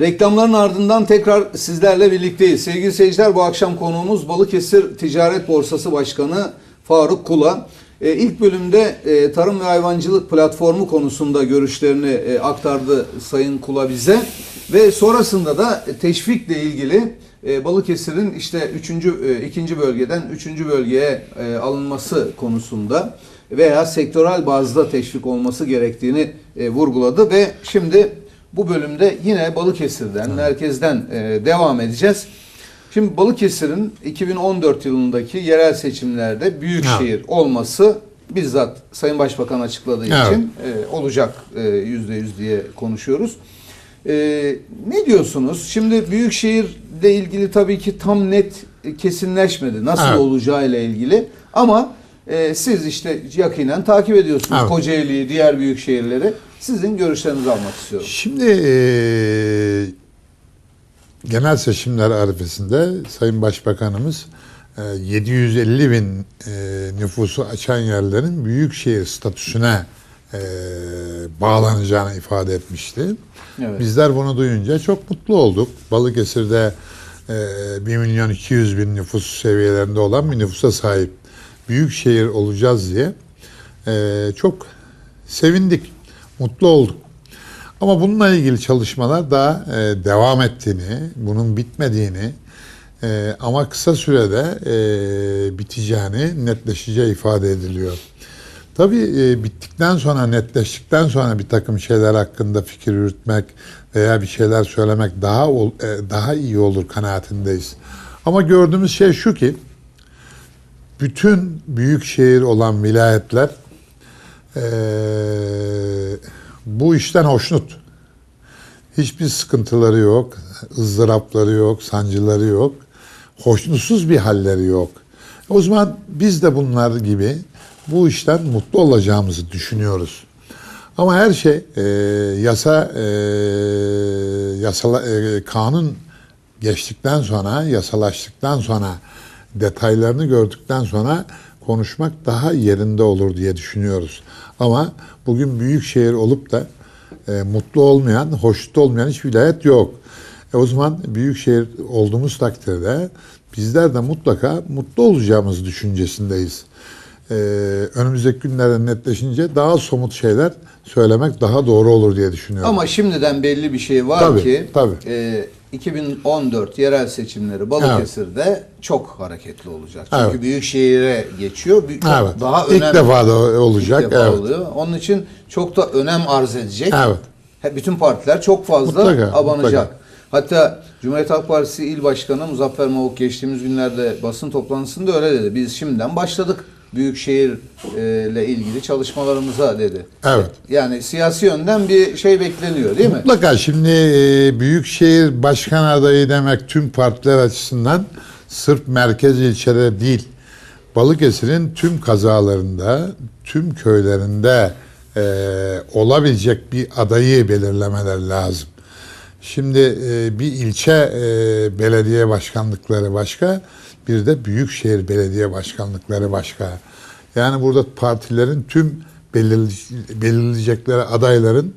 Reklamların ardından tekrar sizlerle birlikteyiz. Sevgili seyirciler bu akşam konuğumuz Balıkesir Ticaret Borsası Başkanı Faruk Kula. E, ilk bölümde e, tarım ve hayvancılık platformu konusunda görüşlerini e, aktardı Sayın Kula bize. Ve sonrasında da teşvikle ilgili e, Balıkesir'in işte üçüncü, e, ikinci bölgeden üçüncü bölgeye e, alınması konusunda veya sektörel bazda teşvik olması gerektiğini e, vurguladı ve şimdi bu bölümde yine Balıkesir'den, merkezden e, devam edeceğiz. Şimdi Balıkesir'in 2014 yılındaki yerel seçimlerde büyükşehir olması bizzat Sayın Başbakan açıkladığı Evet. için e, olacak e, yüzde yüz diye konuşuyoruz. E, ne diyorsunuz? Şimdi büyükşehirle ilgili tabii ki tam net e, kesinleşmedi nasıl Evet. olacağı ile ilgili ama e, siz işte yakinen takip ediyorsunuz Evet. Kocaeli'yi, diğer büyük şehirleri. Sizin görüşlerinizi almak istiyorum. Şimdi eee, genel seçimler arifesinde Sayın Başbakanımız eee, 750 bin eee, nüfusu açan yerlerin büyükşehir statüsüne eee, bağlanacağını ifade etmişti. Evet. Bizler bunu duyunca çok mutlu olduk. Balıkesir'de eee 1 milyon 200 bin nüfus seviyelerinde olan bir nüfusa sahip büyük şehir olacağız diye çok sevindik, mutlu olduk. Ama bununla ilgili çalışmalar daha eee, devam ettiğini, bunun bitmediğini eee, ama kısa sürede eee, biteceğini, netleşeceği ifade ediliyor. Tabii e, bittikten sonra, netleştikten sonra bir takım şeyler hakkında fikir yürütmek veya bir şeyler söylemek daha ol- e, daha iyi olur kanaatindeyiz. Ama gördüğümüz şey şu ki, bütün büyük şehir olan vilayetler e, bu işten hoşnut. Hiçbir sıkıntıları yok, ızdırapları yok, sancıları yok, hoşnutsuz bir halleri yok. O zaman biz de bunlar gibi bu işten mutlu olacağımızı düşünüyoruz. Ama her şey e, yasa, e, yasala, e, kanun geçtikten sonra, yasalaştıktan sonra, detaylarını gördükten sonra konuşmak daha yerinde olur diye düşünüyoruz. Ama bugün büyük şehir olup da e, mutlu olmayan, hoşnut olmayan hiç vilayet yok. E, o zaman büyük şehir olduğumuz takdirde bizler de mutlaka mutlu olacağımız düşüncesindeyiz. E, önümüzdeki günlerde netleşince daha somut şeyler söylemek daha doğru olur diye düşünüyorum. Ama şimdiden belli bir şey var Tabii, ki tabii. e, 2014 yerel seçimleri Balıkesir'de çok hareketli olacak. Çünkü Evet. büyük şehire geçiyor. Evet. Daha İlk önem, defa da olacak. ilk defa evet. oluyor. Onun için çok da önem arz edecek. Evet. Bütün partiler çok fazla Mutlaka, abanacak. mutlaka. Hatta Cumhuriyet Halk Partisi İl Başkanı Muzaffer Mavuk geçtiğimiz günlerde basın toplantısında öyle dedi. Biz şimdiden başladık büyükşehirle ilgili çalışmalarımıza dedi. Evet. Yani siyasi yönden bir şey bekleniyor değil mi? Mutlaka şimdi e, Büyükşehir Başkan adayı demek tüm partiler açısından sırf merkez ilçede değil, Balıkesir'in tüm kazalarında, tüm köylerinde e, olabilecek bir adayı belirlemeler lazım. Şimdi e, bir ilçe e, belediye başkanlıkları başka, bir de büyükşehir belediye başkanlıkları başka. Yani burada partilerin tüm belirle- belirleyecekleri adayların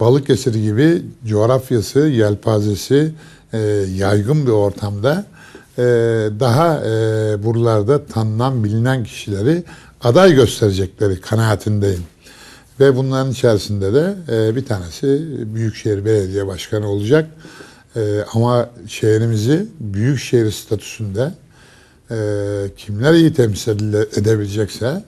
Balıkesir gibi coğrafyası, yelpazesi e, yaygın bir ortamda e, daha e, buralarda tanınan, bilinen kişileri aday gösterecekleri kanaatindeyim. Ve bunların içerisinde de e, bir tanesi Büyükşehir Belediye Başkanı olacak. E, ama şehrimizi Büyükşehir statüsünde e, kimler iyi temsil ede- edebilecekse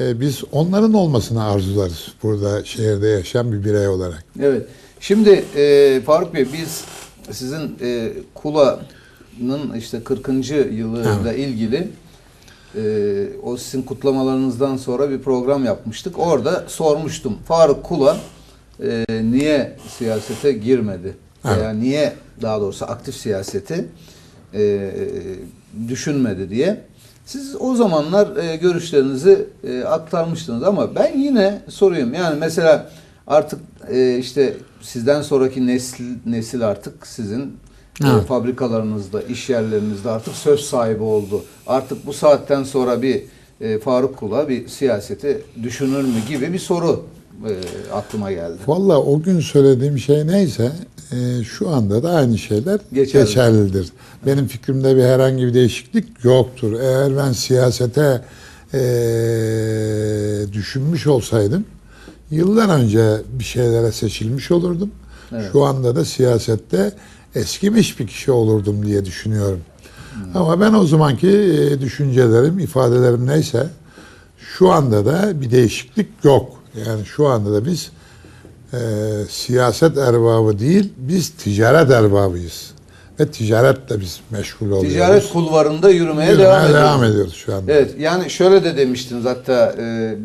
e, biz onların olmasını arzularız burada şehirde yaşayan bir birey olarak. Evet. Şimdi e, Faruk Bey biz sizin e, Kula'nın işte 40. yılıyla ilgili e, o sizin kutlamalarınızdan sonra bir program yapmıştık. Orada sormuştum. Faruk Kula e, niye siyasete girmedi? Veya niye daha doğrusu aktif siyaseti e, düşünmedi diye. Siz o zamanlar e, görüşlerinizi e, aktarmıştınız ama ben yine sorayım. Yani mesela artık e, işte sizden sonraki nesil nesil artık sizin Evet. fabrikalarınızda, iş yerlerinizde artık söz sahibi oldu. Artık bu saatten sonra bir e, Faruk Kula bir siyaseti düşünür mü gibi bir soru e, aklıma geldi. Valla o gün söylediğim şey neyse e, şu anda da aynı şeyler Geçerli. geçerlidir. Benim fikrimde bir herhangi bir değişiklik yoktur. Eğer ben siyasete e, düşünmüş olsaydım yıllar önce bir şeylere seçilmiş olurdum. Evet. Şu anda da siyasette eskimiş bir kişi olurdum diye düşünüyorum. Ama ben o zamanki e, düşüncelerim, ifadelerim neyse şu anda da bir değişiklik yok. Yani şu anda da biz e, siyaset erbabı değil, biz ticaret erbabıyız. Ve ticaretle biz meşgul oluyoruz. Ticaret kulvarında yürümeye, Yürümeye devam, ediyoruz. devam ediyoruz şu anda. Evet yani şöyle de demiştiniz hatta e, e,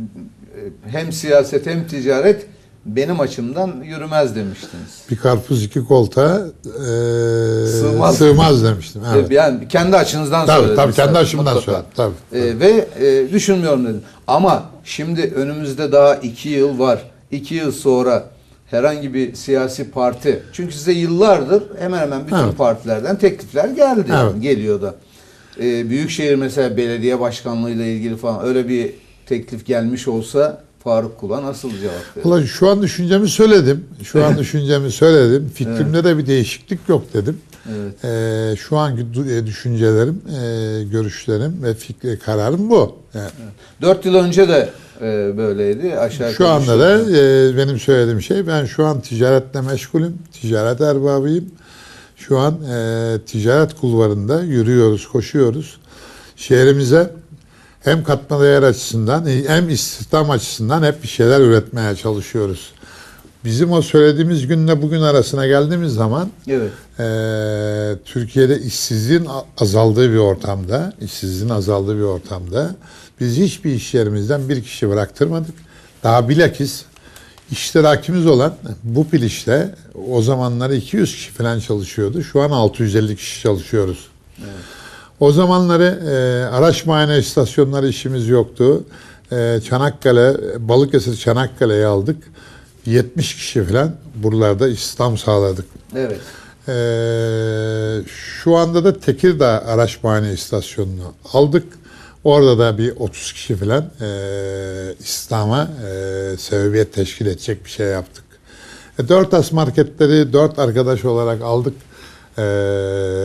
hem siyaset hem ticaret benim açımdan yürümez demiştiniz. Bir karpuz iki koltuğa e, Sığmaz. sığmaz. demiştim. Evet. E, Yani kendi açınızdan Tabii söylediniz. tabii kendi açımdan söyledim. Tabii. E, ve e, düşünmüyorum dedim. Ama şimdi önümüzde daha iki yıl var. İki yıl sonra herhangi bir siyasi parti. Çünkü size yıllardır hemen hemen bütün Evet. partilerden teklifler geldi. Evet. geliyor da. E, Büyükşehir mesela belediye başkanlığıyla ilgili falan öyle bir teklif gelmiş olsa Faruk Kula nasıl cevap verir? Ulan şu an düşüncemi söyledim. Şu an düşüncemi söyledim. Fikrimde de bir değişiklik yok dedim. Evet. Ee, şu anki e, düşüncelerim, e, görüşlerim ve fikri kararım bu. Yani Dört yıl önce de e, böyleydi. Aşağı şu anda da e, benim söylediğim şey ben şu an ticaretle meşgulüm. Ticaret erbabıyım. Şu an e, ticaret kulvarında yürüyoruz, koşuyoruz. Şehrimize hem katma değer açısından hem istihdam açısından hep bir şeyler üretmeye çalışıyoruz. Bizim o söylediğimiz günle bugün arasına geldiğimiz zaman Evet. Eee, Türkiye'de işsizliğin azaldığı bir ortamda, işsizliğin azaldığı bir ortamda biz hiçbir iş yerimizden bir kişi bıraktırmadık. Daha bilakis iştirakimiz olan bu pilişte o zamanlar 200 kişi falan çalışıyordu. Şu an 650 kişi çalışıyoruz. O zamanları e, araç muayene istasyonları işimiz yoktu. E, Çanakkale, Balıkesir Çanakkale'yi aldık. 70 kişi falan buralarda istihdam sağladık. Evet. Ee, şu anda da Tekirdağ araç muayene istasyonunu aldık. Orada da bir 30 kişi falan e, İslam'a e, sebebiyet teşkil edecek bir şey yaptık. E, 4 as marketleri 4 arkadaş olarak aldık. E,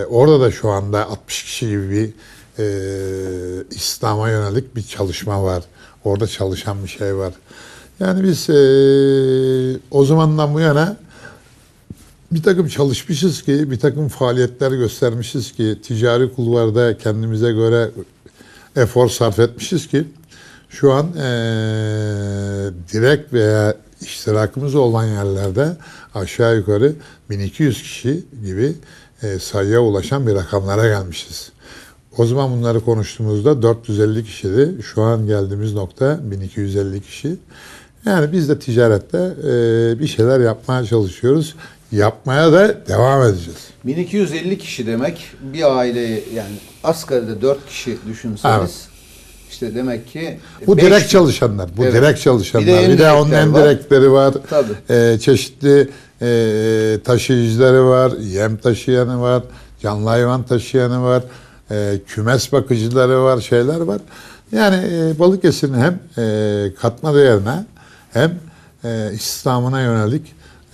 orada da şu anda 60 kişi gibi bir e, İslam'a yönelik bir çalışma var. Orada çalışan bir şey var. Yani biz e, o zamandan bu yana bir takım çalışmışız ki, bir takım faaliyetler göstermişiz ki, ticari kulvarda kendimize göre efor sarf etmişiz ki, şu an eee, direkt veya iştirakımız olan yerlerde aşağı yukarı 1200 kişi gibi eee, sayıya ulaşan bir rakamlara gelmişiz. O zaman bunları konuştuğumuzda 450 kişiydi. Şu an geldiğimiz nokta 1250 kişi. Yani biz de ticarette eee, bir şeyler yapmaya çalışıyoruz. Yapmaya da devam edeceğiz. 1250 kişi demek bir aile yani asgaride 4 kişi düşünseniz Evet. İşte demek ki Bu beş- direkt çalışanlar. Bu Evet. direkt çalışanlar. Bir de Bir de, onun direktler en var. var. Ee, çeşitli e, taşıyıcıları var. Yem taşıyanı var. Canlı hayvan taşıyanı var. e, kümes bakıcıları var. Şeyler var. Yani e, Balıkesir'in hem e, katma değerine hem e, İslam'ına yönelik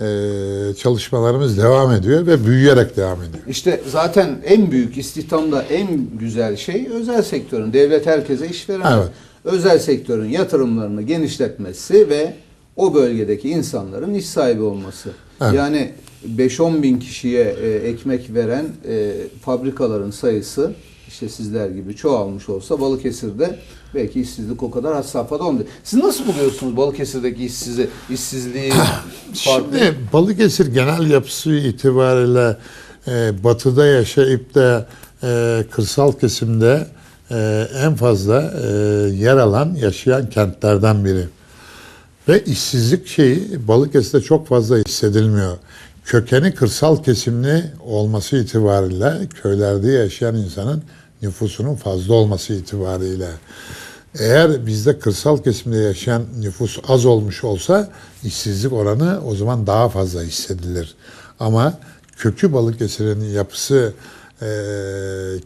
e, çalışmalarımız devam ediyor ve büyüyerek devam ediyor. İşte zaten en büyük istihdamda en güzel şey özel sektörün. Devlet herkese iş veremez. Evet. Özel sektörün yatırımlarını genişletmesi ve o bölgedeki insanların iş sahibi olması. Evet. Yani 5-10 bin kişiye e, ekmek veren e, fabrikaların sayısı işte sizler gibi çoğalmış olsa Balıkesir'de belki işsizlik o kadar had safhada olmuyor. Siz nasıl buluyorsunuz Balıkesir'deki işsizi, işsizliği farklı? Şimdi Balıkesir genel yapısı itibariyle e, batıda yaşayıp da e, kırsal kesimde e, en fazla e, yer alan, yaşayan kentlerden biri. Ve işsizlik şeyi Balıkesir'de çok fazla hissedilmiyor. Kökeni kırsal kesimli olması itibariyle köylerde yaşayan insanın nüfusunun fazla olması itibariyle. Eğer bizde kırsal kesimde yaşayan nüfus az olmuş olsa işsizlik oranı o zaman daha fazla hissedilir. Ama kökü Balıkesir'in yapısı e,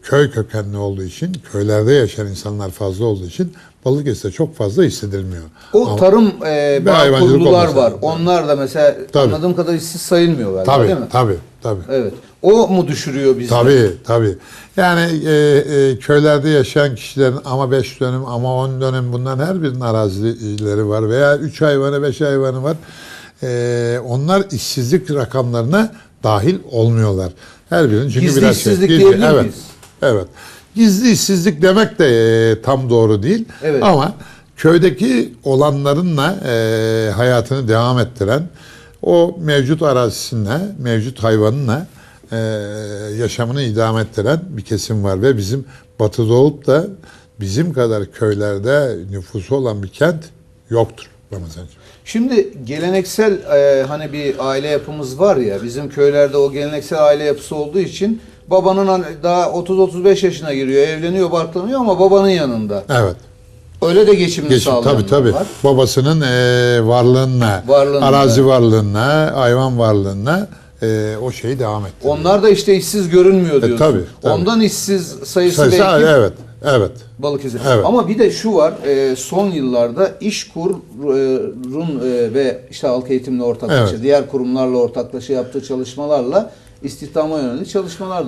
köy kökenli olduğu için, köylerde yaşayan insanlar fazla olduğu için Balıkesir'de çok fazla hissedilmiyor. O Ama- tarım e, bağ kurulular var. Onlar da mesela Tabii. anladığım kadarıyla işsiz sayılmıyor galiba tabii, değil mi? tabii, tabii. Evet. O mu düşürüyor bizi? Tabii tabii. Yani e, e, köylerde yaşayan kişilerin ama 5 dönüm ama 10 dönüm bunların her birinin arazileri var veya 3 hayvanı 5 hayvanı var. E, onlar işsizlik rakamlarına dahil olmuyorlar. Her birinin çünkü Gizli biraz işsizlik gizli- diyebilir evet, miyiz? Evet. Gizli işsizlik demek de e, tam doğru değil. Evet. Ama köydeki olanlarınla e, hayatını devam ettiren o mevcut arazisinde, mevcut hayvanınla e, yaşamını idame ettiren bir kesim var ve bizim batıda olup da bizim kadar köylerde nüfusu olan bir kent yoktur Ramazan'cığım. Şimdi geleneksel e, hani bir aile yapımız var ya bizim köylerde o geleneksel aile yapısı olduğu için babanın daha 30-35 yaşına giriyor, evleniyor, barklanıyor ama babanın yanında. Evet. Öyle de geçimini Geçim, sağlayanlar tabii tabii. var. Babasının e, varlığına, Varlığına. arazi varlığına, hayvan varlığına e, o şeyi devam ettiriyor. Onlar da işte işsiz görünmüyor diyorsun. tabii, tabii. Ondan işsiz sayısı, Sayısı- belki evet, evet. Balıkesir. Evet. Ama bir de şu var, e, son yıllarda İşkur'un e, ve işte halk eğitimle ortaklaşa, Evet. diğer kurumlarla ortaklaşa yaptığı çalışmalarla istihdama yönelik çalışmalar da